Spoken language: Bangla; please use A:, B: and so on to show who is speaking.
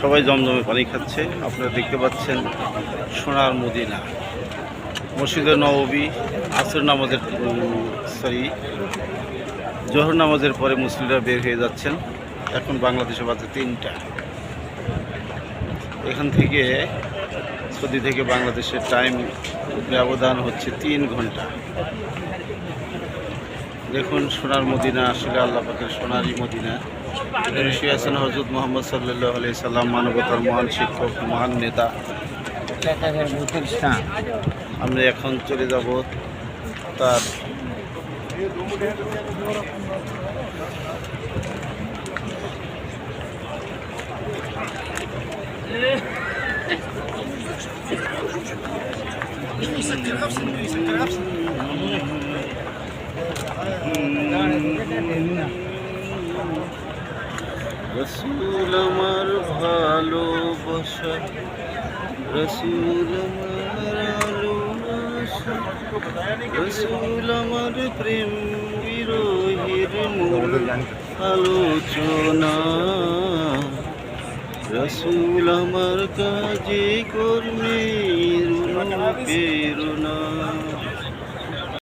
A: সবাই জমজমে পানি খাচ্ছে। আপনারা দেখতে পাচ্ছেন সোনার মদিনা। মসজিদের নবী আসর নামাজের, সরি, জোহর নামাজের পরে মুসলিমরা বের হয়ে যাচ্ছেন। এখন বাংলাদেশে বাজে তিনটা। এখান থেকে সৌদি থেকে বাংলাদেশের টাইম ব্যবধান হচ্ছে তিন ঘণ্টা। দেখুন, সোনার মদিনা আসলে আল্লাহ পাকের সোনারই মদিনা। শুয়ে আছেন হজরত মোহাম্মদ সাল্লাহ আলি সাল্লাম, মানবতার মহান শিক্ষক, মহান নেতা। আমরা এখন চলে যাব তার রসুল আমার ভালোবাসা রসুল আমার রসুল আমার প্রেম বিরোহীর মূল আলোচনা। রসুল আমার কাজে কর্মে প্রেরণা।